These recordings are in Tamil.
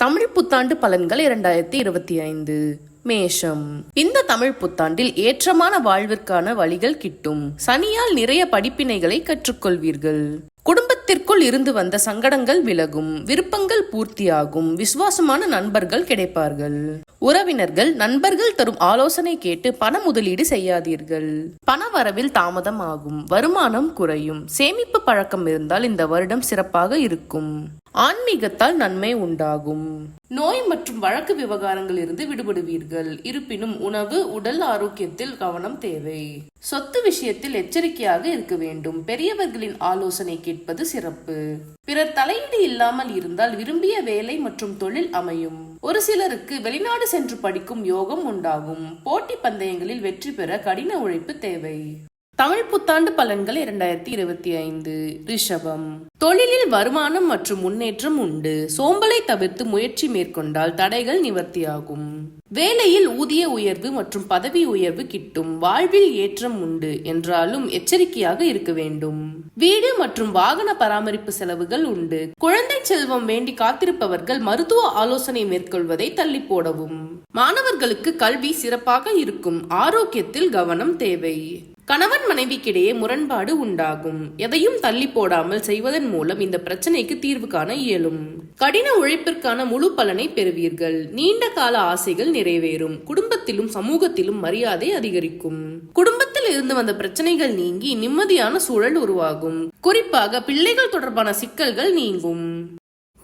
தமிழ் புத்தாண்டு பலன்கள் இரண்டாயிரத்தி இருபத்தி ஐந்து. மேஷம். இந்த தமிழ் புத்தாண்டில் ஏற்றமான வாழ்விற்கான வழிகள் கிட்டும். சனியால் நிறைய படிப்பினைகளை கற்றுக்கொள்வீர்கள். குடும்பத்திற்குள் இருந்து வந்த சங்கடங்கள் விலகும். விருப்பங்கள் பூர்த்தியாகும். விசுவாசமான நண்பர்கள் கிடைப்பார்கள். உறவினர்கள் நண்பர்கள் தரும் ஆலோசனை கேட்டு பண முதலீடு செய்யாதீர்கள். பண வரவில் தாமதம் ஆகும் வருமானம் குறையும். சேமிப்பு பழக்கம் இருந்தால் இந்த வருடம் சிறப்பாக இருக்கும். ஆன்மீகத்தால் நன்மை உண்டாகும். நோய் மற்றும் வழக்கு விவகாரங்கள் இருந்து விடுபடுவீர்கள். இருப்பினும் உணவு உடல் ஆரோக்கியத்தில் கவனம் தேவை. சொத்து விஷயத்தில் எச்சரிக்கையாக இருக்க வேண்டும். பெரியவர்களின் ஆலோசனை கேட்பது சிறப்பு. பிறர் தலையீடு இல்லாமல் இருந்தால் விரும்பிய வேலை மற்றும் தொழில் அமையும். ஒரு சிலருக்கு வெளிநாடு சென்று படிக்கும் யோகம் உண்டாகும். போட்டி பந்தயங்களில் வெற்றி பெற கடின உழைப்பு தேவை. தமிழ் புத்தாண்டு பலன்கள் இரண்டாயிரத்தி இருபத்தி ஐந்து. ரிஷபம். தொழிலில் வருமானம் மற்றும் முன்னேற்றம் உண்டு. சோம்பலை தவிர்த்து முயற்சி மேற்கொண்டால் தடைகள் நிவர்த்தியாகும். வேலையில் ஊதிய உயர்வு மற்றும் பதவி உயர்வு கிட்டும். வாழ்வில் ஏற்றம் உண்டு என்றாலும் எச்சரிக்கையாக இருக்க வேண்டும். வீடு மற்றும் வாகன பராமரிப்பு செலவுகள் உண்டு. குழந்தை செல்வம் வேண்டி காத்திருப்பவர்கள் மருத்துவ ஆலோசனை மேற்கொள்வதை தள்ளி போடவும். மாணவர்களுக்கு கல்வி சிறப்பாக இருக்கும். ஆரோக்கியத்தில் கவனம் தேவை. கணவன் மனைவிக்கிடையே முரண்பாடு உண்டாகும். எதையும் தள்ளி போடாமல் செய்வதன் மூலம் இந்த பிரச்சனைக்கு தீர்வு காண இயலும். கடின உழைப்பிற்கான முழு பலனை பெறுவீர்கள். நீண்ட கால ஆசைகள் நிறைவேறும். குடும்பத்திலும் சமூகத்திலும் மரியாதை அதிகரிக்கும். குடும்பத்தில் இருந்து வந்த பிரச்சனைகள் நீங்கி நிம்மதியான சூழல் உருவாகும். குறிப்பாக பிள்ளைகள் தொடர்பான சிக்கல்கள் நீங்கும்.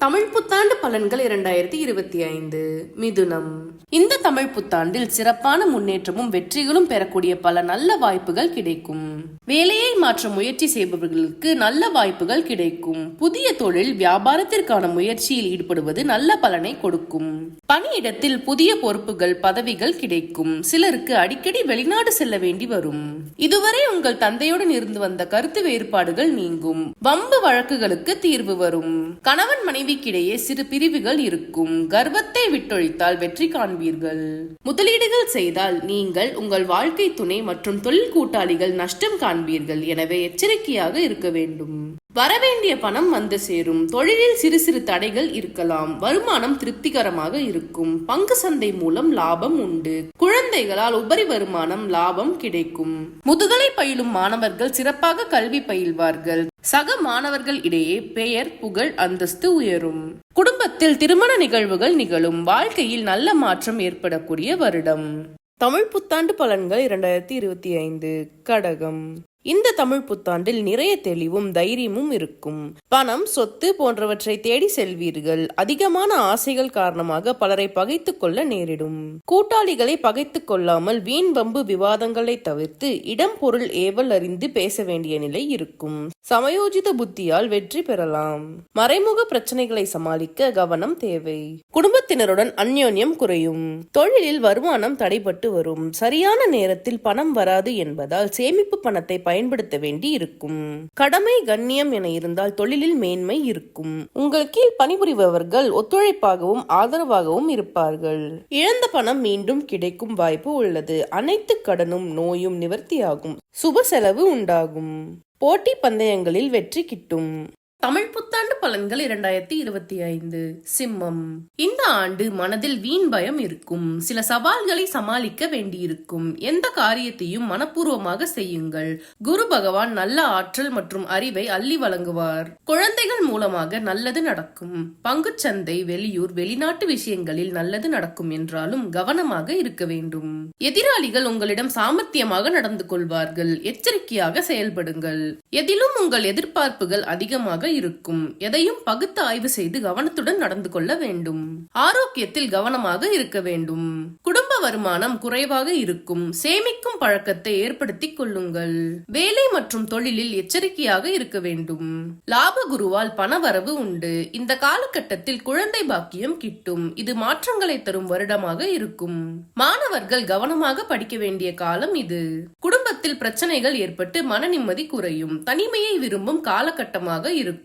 தமிழ் புத்தாண்டு பலன்கள் இரண்டாயிரத்தி இருபத்தி ஐந்து. மிதுனம். இந்த தமிழ் புத்தாண்டில் சிறப்பான முன்னேற்றமும் வெற்றிகளும் பெறக்கூடிய பல நல்ல வாய்ப்புகள் கிடைக்கும். வேலையை மாற்ற முயற்சி செய்பவர்களுக்கு நல்ல வாய்ப்புகள் கிடைக்கும். புதிய தொழில் வியாபாரத்திற்கான முயற்சியில் ஈடுபடுவது நல்ல பலனை கொடுக்கும். பணியிடத்தில் புதிய பொறுப்புகள் பதவிகள் கிடைக்கும். சிலருக்கு அடிக்கடி வெளிநாடு செல்ல வேண்டி வரும். இதுவரை உங்கள் தந்தையுடன் இருந்து வந்த கருத்து வேறுபாடுகள் நீங்கும். வம்பு வழக்குகளுக்கு தீர்வு வரும். கணவன் மனைவி மனைவிக்கிடையே சிறு பிரிவுகள் இருக்கும். கர்வத்தை விட்டொழித்தால் வெற்றி காண்பீர்கள். முதலீடுகள் செய்தால் நீங்கள் உங்கள் வாழ்க்கை துணை மற்றும் தொழில் கூட்டாளிகள் நஷ்டம் காண்பீர்கள். எனவே எச்சரிக்கையாக இருக்க வேண்டும். வரவேண்டிய பணம் வந்து சேரும். தொழிலில் சிறு சிறு தடைகள் இருக்கலாம். வருமானம் திருப்திகரமாக இருக்கும். பங்கு சந்தை மூலம் லாபம் உண்டு. குழந்தைகளால் உபரி வருமானம் லாபம் கிடைக்கும். முதுகலை பயிலும் மாணவர்கள் சிறப்பாக கல்வி பயில்வார்கள். சக மாணவர்கள் இடையே பெயர் புகழ் அந்தஸ்து உயரும். குடும்பத்தில் திருமண நிகழ்வுகள் நிகழும். வாழ்க்கையில் நல்ல மாற்றம் ஏற்படக்கூடிய வருடம். தமிழ் புத்தாண்டு பலன்கள் இரண்டாயிரத்தி இருபத்தி ஐந்து. கடகம். இந்த தமிழ் புத்தாண்டில் நிறைய தெளிவும் தைரியமும் இருக்கும். பணம் சொத்து போன்றவற்றை தேடி செல்வீர்கள். அதிகமான ஆசைகள் காரணமாக பலரை பகைத்துக் கொள்ள நேரிடும். கூட்டாளிகளை பகைத்துக் கொள்ளாமல் வீண் வம்பு விவாதங்களை தவிர்த்து இடம் பொருள் ஏவல் அறிந்து பேச வேண்டிய நிலை இருக்கும். சமயோஜித புத்தியால் வெற்றி பெறலாம். மறைமுக பிரச்சனைகளை சமாளிக்க கவனம் தேவை. குடும்பத்தினருடன் அந்யோன்யம் குறையும். தொழிலில் வருமானம் தடைபட்டு வரும். சரியான நேரத்தில் பணம் வராது என்பதால் சேமிப்பு பணத்தை பயன்படுத்த வேண்டி இருக்கும். கடமை கண்ணியம் என இருந்தால் தொழிலில் மேன்மை இருக்கும். உங்கள் கீழ் பணிபுரிபவர்கள் ஒத்துழைப்பாகவும் ஆதரவாகவும் இருப்பார்கள். இழந்த பணம் மீண்டும் கிடைக்கும் வாய்ப்பு உள்ளது. அனைத்து கடனும் நோயும் நிவர்த்தியாகும். சுப செலவு உண்டாகும். போட்டி பந்தயங்களில் வெற்றி கிட்டும். தமிழ் புத்தாண்டு பலன்கள் இரண்டாயிரத்தி இருபத்தி ஐந்து. சிம்மம். இந்த ஆண்டு மனதில் வீண் பயம் இருக்கும். சில சவால்களை சமாளிக்க வேண்டியிருக்கும். எந்த காரியத்தையும் மனப்பூர்வமாக செய்யுங்கள். குரு பகவான் நல்ல ஆற்றல் மற்றும் அறிவை அள்ளி வழங்குவார். குழந்தைகள் மூலமாக நல்லது நடக்கும். பங்குச்சந்தை வெளியூர் வெளிநாட்டு விஷயங்களில் நல்லது நடக்கும் என்றாலும் கவனமாக இருக்க வேண்டும். எதிராளிகள் உங்களிடம் சாமர்த்தியமாக நடந்து கொள்வார்கள். எச்சரிக்கையாக செயல்படுங்கள். எதிலும் உங்கள் எதிர்பார்ப்புகள் அதிகமாக இருக்கும். எதையும் பகுத்து ஆய்வு செய்து கவனத்துடன் நடந்து கொள்ள வேண்டும். ஆரோக்கியத்தில் கவனமாக இருக்க வேண்டும். குடும்ப வருமானம் குறைவாக இருக்கும். சேமிக்கும் பழக்கத்தை ஏற்படுத்திக் கொள்ளுங்கள். வேலை மற்றும் தொழிலில் எச்சரிக்கையாக இருக்க வேண்டும். லாப குருவால் பணவரவு உண்டு. இந்த காலகட்டத்தில் குழந்தை பாக்கியம் கிட்டும். இது மாற்றங்களை தரும் வருடமாக இருக்கும். மாணவர்கள் கவனமாக படிக்க வேண்டிய காலம் இது. குடும்பத்தில் பிரச்சனைகள் ஏற்பட்டு மன நிம்மதி குறையும். தனிமையை விரும்பும் காலகட்டமாக இருக்கும்.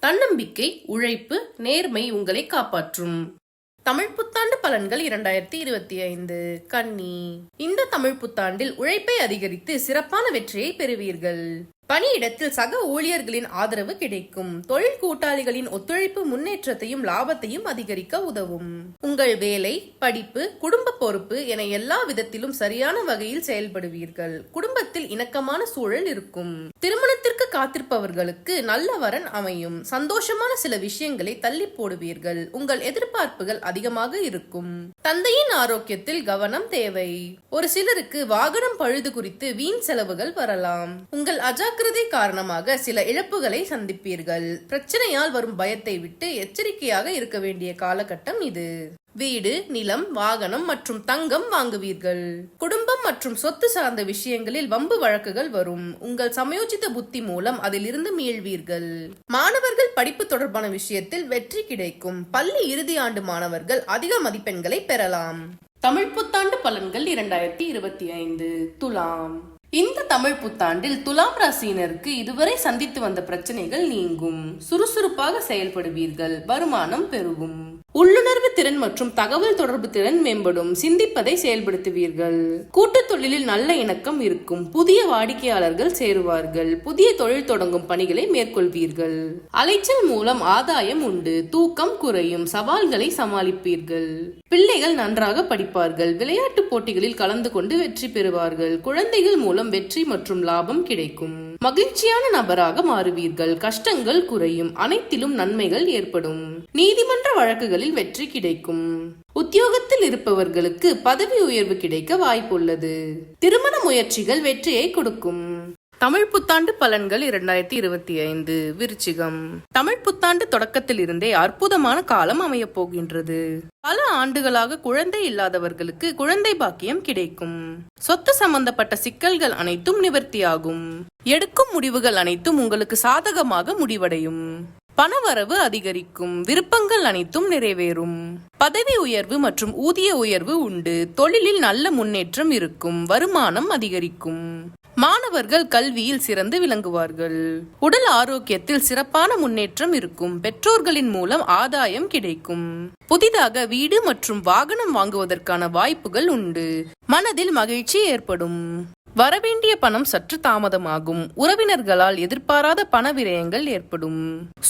தன்னம்பிக்கை உழைப்பு நேர்மை உங்களை காப்பாற்றும். தமிழ் புத்தாண்டு பலன்கள் இரண்டாயிரத்தி இருபத்தி ஐந்து. கன்னி. இந்த தமிழ் புத்தாண்டில் உழைப்பை அதிகரித்து சிறப்பான வெற்றியை பெறுவீர்கள். பணியிடத்தில் சக ஊழியர்களின் ஆதரவு கிடைக்கும். தொழில் கூட்டாளிகளின் ஒத்துழைப்பு முன்னேற்றத்தையும் லாபத்தையும் அதிகரிக்க உதவும். உங்கள் வேலை படிப்பு குடும்ப பொறுப்பு என எல்லா விதத்திலும் சரியான வகையில் செயல்படுவீர்கள். குடும்பத்தில் இணக்கமான சூழல் இருக்கும். திருமணத்திற்கு காத்திருப்பவர்களுக்கு நல்ல வரன் அமையும். சந்தோஷமான சில விஷயங்களை தள்ளி போடுவீர்கள். உங்கள் எதிர்பார்ப்புகள் அதிகமாக இருக்கும். தந்தையின் ஆரோக்கியத்தில் கவனம் தேவை. ஒரு சிலருக்கு வாகனம் பழுது குறித்து வீண் செலவுகள் வரலாம். உங்கள் அஜாக்கிரதை காரணமாக சில இழப்புகளை சந்திப்பீர்கள். பிரச்சனையால் வரும் பயத்தை விட்டு எச்சரிக்கையாக இருக்க வேண்டிய காலகட்டம் இது. வீடு நிலம் வாகனம் மற்றும் தங்கம் வாங்குவீர்கள். குடும்பம் மற்றும் சொத்து சார்ந்த விஷயங்களில் வம்பு வழக்குகள் வரும். உங்கள் சமயோஜித புத்தி மூலம் அதிலிருந்து மீள்வீர்கள். மாணவர்கள் படிப்பு தொடர்பான விஷயத்தில் வெற்றி கிடைக்கும். பள்ளி இறுதி ஆண்டு மாணவர்கள் அதிக மதிப்பெண்களை பெறலாம். தமிழ் புத்தாண்டு பலன்கள் இரண்டாயிரத்தி இருபத்தி ஐந்து. துலாம். இந்த தமிழ் புத்தாண்டில் துலாம் ராசியினருக்கு இதுவரை சந்தித்து வந்த பிரச்சனைகள் நீங்கும். சுறுசுறுப்பாக செயல்படுவீர்கள். வருமானம் பெருகும். உள்ளுணர்வு திறன் மற்றும் தகவல் தொடர்பு திறன் மேம்படும். சிந்திப்பதை செயல்படுத்துவீர்கள். கூட்டு தொழிலில் நல்ல இணக்கம் இருக்கும். புதிய வாடிக்கையாளர்கள் சேருவார்கள். புதிய தொழில் தொடங்கும் பணிகளை மேற்கொள்வீர்கள். அலைச்சல் மூலம் ஆதாயம் உண்டு. தூக்கம் குறையும். சவால்களை சமாளிப்பீர்கள். பிள்ளைகள் நன்றாக படிப்பார்கள். விளையாட்டு போட்டிகளில் கலந்து கொண்டு வெற்றி பெறுவார்கள். குழந்தைகள் மூலம் வெற்றி மற்றும் லாபம் கிடைக்கும். மகிழ்ச்சியான நபராக மாறுவீர்கள். கஷ்டங்கள் குறையும். அனைத்திலும் நன்மைகள் ஏற்படும். நீதிமன்ற வழக்குகளில் வெற்றி கிடைக்கும். உத்தியோகத்தில் இருப்பவர்களுக்கு பதவி உயர்வு கிடைக்க வாய்ப்புள்ளது. திருமண முயற்சிகள் வெற்றியை கொடுக்கும். தமிழ் புத்தாண்டு பலன்கள் இரண்டாயிரத்தி இருபத்தி ஐந்து. விருச்சிகம். தமிழ் புத்தாண்டு தொடக்கத்தில் இருந்தே அற்புதமான காலம் அமைய போகின்றது. பல ஆண்டுகளாக குழந்தை இல்லாதவர்களுக்கு குழந்தை பாக்கியம் கிடைக்கும். சொத்து சம்பந்தப்பட்ட சிக்கல்கள் அனைத்தும் நிவர்த்தியாகும். எடுக்கும் முடிவுகள் அனைத்தும் உங்களுக்கு சாதகமாக முடிவடையும். பணவரவு அதிகரிக்கும். விருப்பங்கள் அனைத்தும் நிறைவேறும். பதவி உயர்வு மற்றும் ஊதிய உயர்வு உண்டு. தொழிலில் நல்ல முன்னேற்றம் இருக்கும். வருமானம் அதிகரிக்கும். மாணவர்கள் கல்வியில் சிறந்து விளங்குவார்கள். உடல் ஆரோக்கியத்தில் சிறப்பான முன்னேற்றம் இருக்கும். பெற்றோர்களின் மூலம் ஆதாயம் கிடைக்கும். புதிதாக வீடு மற்றும் வாகனம் வாங்குவதற்கான வாய்ப்புகள் உண்டு. மனதில் மகிழ்ச்சி ஏற்படும். வரவேண்டிய பணம் சற்று தாமதமாகும். உறவினர்களால் எதிர்பாராத பண விரயங்கள் ஏற்படும்.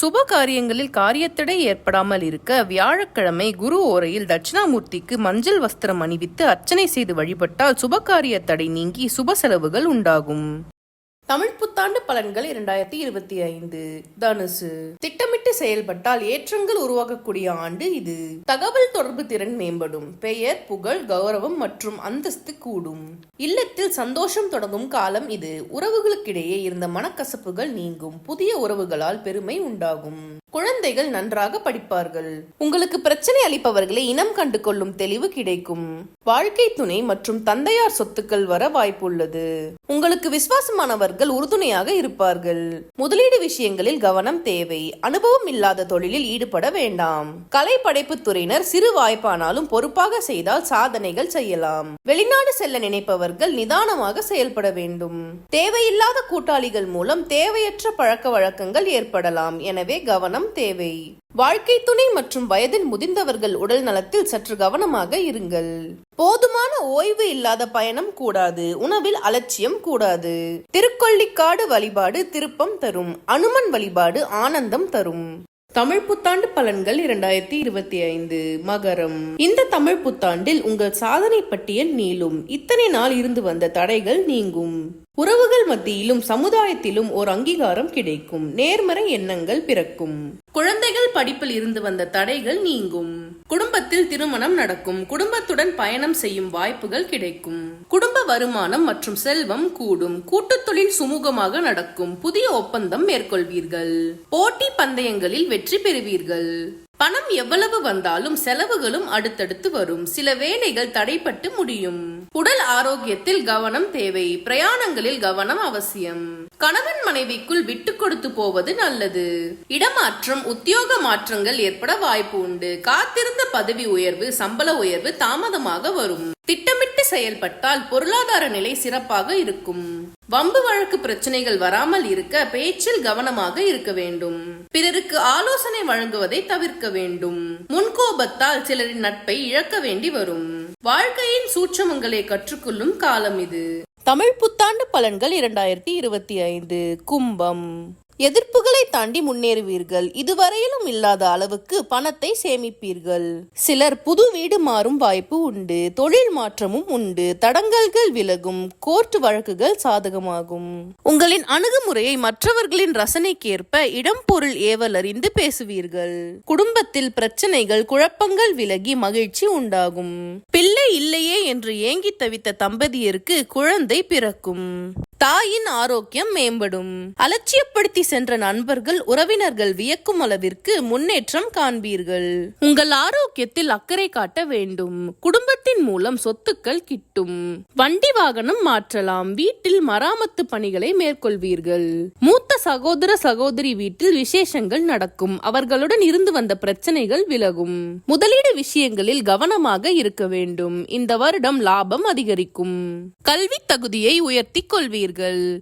சுப காரியங்களில் காரியத்தடை ஏற்படாமல் இருக்க வியாழக்கிழமை குரு ஓரையில் தட்சிணாமூர்த்திக்கு மஞ்சள் வஸ்திரம் அணிவித்து அர்ச்சனை செய்து வழிபட்டால் சுபகாரிய தடை நீங்கி சுப செலவுகள் உண்டாகும். தமிழ் புத்தாண்டு பலன்கள் இரண்டாயிரத்தி இருபத்தி ஐந்து. தனுசு. திட்டமிட்டு செயல்பட்டால் ஏற்றங்கள் உருவாகக்கூடிய ஆண்டு இது. தகவல் தொடர்பு திறன் மேம்படும். பெயர் புகழ் கௌரவம் மற்றும் அந்தஸ்து கூடும். இல்லத்தில் சந்தோஷம் தொடங்கும் காலம் இது. உறவுகளுக்கிடையே இருந்த மனக்கசப்புகள் நீங்கும். புதிய உறவுகளால் பெருமை உண்டாகும். குழந்தைகள் நன்றாக படிப்பார்கள். உங்களுக்கு பிரச்சனை அளிப்பவர்களை இனம் கண்டு கொள்ளும் தெளிவு கிடைக்கும். வாழ்க்கை துணை மற்றும் தந்தையார் சொத்துக்கள் வர வாய்ப்புள்ளது உங்களுக்கு விசுவாசமானவர்கள் உறுதுணையாக இருப்பார்கள். முதலீடு விஷயங்களில் கவனம் தேவை. அனுபவம் இல்லாத தொழிலில் ஈடுபட வேண்டாம். கலை படைப்பு துறையினர் சிறு வாய்ப்பானாலும் பொறுப்பாக செய்தால் சாதனைகள் செய்யலாம். வெளிநாடு செல்ல நினைப்பவர்கள் நிதானமாக செயல்பட வேண்டும். தேவையில்லாத கூட்டாளிகள் மூலம் தேவையற்ற பழக்க வழக்கங்கள் ஏற்படலாம். எனவே கவனம் தேவை. வாழ்க்கை துணை மற்றும் வயதில் முதிர்ந்தவர்கள் உடல் நலத்தில் சற்று கவனமாக இருங்கள். போதுமான ஓய்வு இல்லாத பயணம் கூடாது. உணவில் அலட்சியம் கூடாது. திருக்கொள்ளிக்காடு வழிபாடு திருப்பம் தரும். அனுமன் வழிபாடு ஆனந்தம் தரும். தமிழ் புத்தாண்டு பலன்கள் இரண்டாயிரத்தி இருபத்தி ஐந்து. மகரம். இந்த தமிழ் புத்தாண்டில் உங்கள் சாதனை பட்டியல் நீளும். இத்தனை நாள் இருந்து வந்த தடைகள் நீங்கும். உறவுகள் மத்தியிலும் சமுதாயத்திலும் ஓர் அங்கீகாரம் கிடைக்கும். நேர்மறை எண்ணங்கள் பிறக்கும். குழந்தைகள் படிப்பில் இருந்து வந்த தடைகள் நீங்கும். குடும்பத்தில் திருமணம் நடக்கும். குடும்பத்துடன் பயணம் செய்யும் வாய்ப்புகள் கிடைக்கும். குடும்ப வருமானம் மற்றும் செல்வம் கூடும். கூட்டுத் தொழில் சுமூகமாக நடக்கும். புதிய ஒப்பந்தம் மேற்கொள்வீர்கள். போட்டி பந்தயங்களில் வெற்றி பெறுவீர்கள். பணம் எவ்வளவு வந்தாலும் செலவுகளும் அடுத்தடுத்து வரும். சில வேலைகள் தடைப்பட்டு முடியும். உடல் ஆரோக்கியத்தில் கவனம் தேவை. பிரயாணங்களில் கவனம் அவசியம். கணவன் மனைவிக்குள் விட்டு கொடுத்து போவது நல்லது. இடமாற்றம் உத்தியோக மாற்றங்கள் ஏற்பட வாய்ப்பு உண்டு. காத்திருந்த பதவி உயர்வு சம்பள உயர்வு தாமதமாக வரும். திட்டமிட்டு செயல்பட்டால் பொருளாதார நிலை சிறப்பாக இருக்கும். வம்பு வழக்கு பிரச்சனைகள் வராமல் இருக்க பேச்சில் கவனமாக இருக்க வேண்டும். பிறருக்கு ஆலோசனை வழங்குவதை தவிர்க்க வேண்டும். முன்கோபத்தால் சிலரின் நட்பை இழக்க வேண்டி வரும். வாழ்க்கையின் சூட்சமங்களை கற்றுக்கொள்ளும் காலம் இது. தமிழ் புத்தாண்டு பலன்கள் இரண்டாயிரத்தி இருபத்தி ஐந்து. கும்பம். எதிர்ப்புகளை தாண்டி முன்னேறுவீர்கள். இதுவரையிலும் இல்லாத அளவுக்கு பணத்தை சேமிப்பீர்கள். சிலர் புது வீடு மாறும் வாய்ப்பு உண்டு. தொழில் மாற்றமும் உண்டு. தடங்கல்கள் விலகும். கோர்ட் வழக்குகள் சாதகமாகும். உங்களின் அணுகுமுறையை மற்றவர்களின் ரசனைக்கேற்ப இடம் பொருள் ஏவல் அறிந்து பேசுவீர்கள். குடும்பத்தில் பிரச்சனைகள் குழப்பங்கள் விலகி மகிழ்ச்சி உண்டாகும். பிள்ளை இல்லையே என்று ஏங்கி தவித்த தம்பதியருக்கு குழந்தை பிறக்கும். தாயின் ஆரோக்கியம் மேம்படும். அலட்சியப்படுத்தி சென்ற நண்பர்கள் உறவினர்கள் வியக்கும் அளவிற்கு முன்னேற்றம் காண்பீர்கள். உங்கள் ஆரோக்கியத்தில் அக்கறை காட்ட வேண்டும். குடும்பத்தின் மூலம் சொத்துக்கள் கிட்டும். வண்டி வாகனம் மாற்றலாம். வீட்டில் மராமத்து பணிகளை மேற்கொள்வீர்கள். மூத்த சகோதர சகோதரி வீட்டில் விசேஷங்கள் நடக்கும். அவர்களுடன் இருந்து வந்த பிரச்சனைகள் விலகும். முதலீடு விஷயங்களில் கவனமாக இருக்க வேண்டும். இந்த வருடம் லாபம் அதிகரிக்கும். கல்வி தகுதியை உயர்த்திக் கொள்வீர்கள்.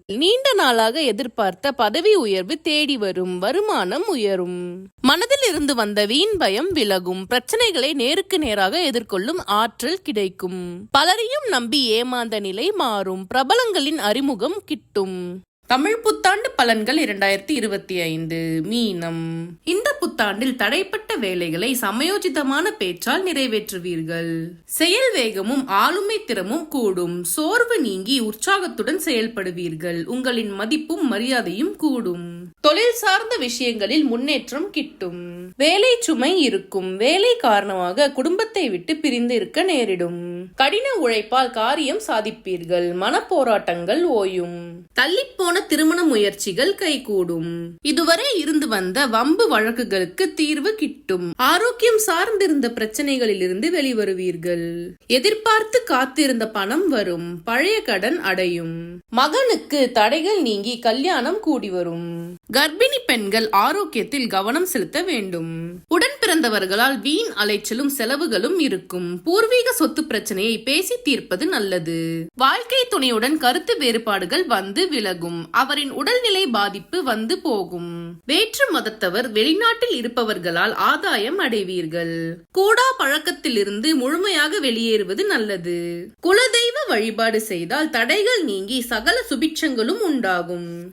நீண்ட நாளாக எதிர்பார்த்த பதவி உயர்வு தேடி வரும் வருமானம் உயரும். மனதில் இருந்து வந்த வீண் பயம் விலகும். பிரச்சனைகளை நேருக்கு நேராக எதிர்கொள்ளும் ஆற்றல் கிடைக்கும். பலரையும் நம்பி ஏமாந்த நிலை மாறும். பிரபலங்களின் அறிமுகம் கிட்டும். தமிழ் புத்தாண்டு பலன்கள் இரண்டாயிரத்தி இருபத்தி ஐந்து. மீனம். இந்த புத்தாண்டில் தடைப்பட்ட வேலைகளை சமயோஜிதமான பேச்சால் நிறைவேற்றுவீர்கள். செயல் வேகமும் ஆளுமை திறமும் கூடும். சோர்வு நீங்கி உற்சாகத்துடன் செயல்படுவீர்கள். உங்களின் மதிப்பும் மரியாதையும் கூடும். தொழில் சார்ந்த விஷயங்களில் முன்னேற்றம் கிட்டும். வேலை சுமை இருக்கும். வேலை காரணமாக குடும்பத்தை விட்டு பிரிந்து இருக்க நேரிடும். கடின உழைப்பால் காரியம் சாதிப்பீர்கள். மனப்போராட்டங்கள் ஓயும். தள்ளிப்போன திருமண முயற்சிகள் கைகூடும். இதுவரை இருந்து வந்த வம்பு வழக்குகளுக்கு தீர்வு கிட்டும். ஆரோக்கியம் சார்ந்திருந்த பிரச்சனைகளிலிருந்து வெளிவருவீர்கள். எதிர்பார்த்து காத்திருந்த பணம் வரும். பழைய கடன் அடையும். மகனுக்கு தடைகள் நீங்கி கல்யாணம் கூடி வரும். கர்ப்பிணி பெண்கள் ஆரோக்கியத்தில் கவனம் செலுத்த வேண்டும். உடன் பிறந்தவர்களால் வீண் அலைச்சலும் செலவுகளும் இருக்கும். பூர்வீக சொத்து பிரச்சனையை பேசி தீர்ப்பது நல்லது. வாழ்க்கை துணையுடன் கருத்து வேறுபாடுகள் வந்து விலகும். அவரின் உடல்நிலை பாதிப்பு வந்து போகும். வேற்று மதத்தவர் வெளிநாட்டில் இருப்பவர்களால் ஆதாயம் அடைவீர்கள். கூடா பழக்கத்திலிருந்து முழுமையாக வெளியேறுவது நல்லது. குலதெய்வ வழிபாடு செய்தால் தடைகள் நீங்கி சகல சுபிட்சங்களும் உண்டாகும்.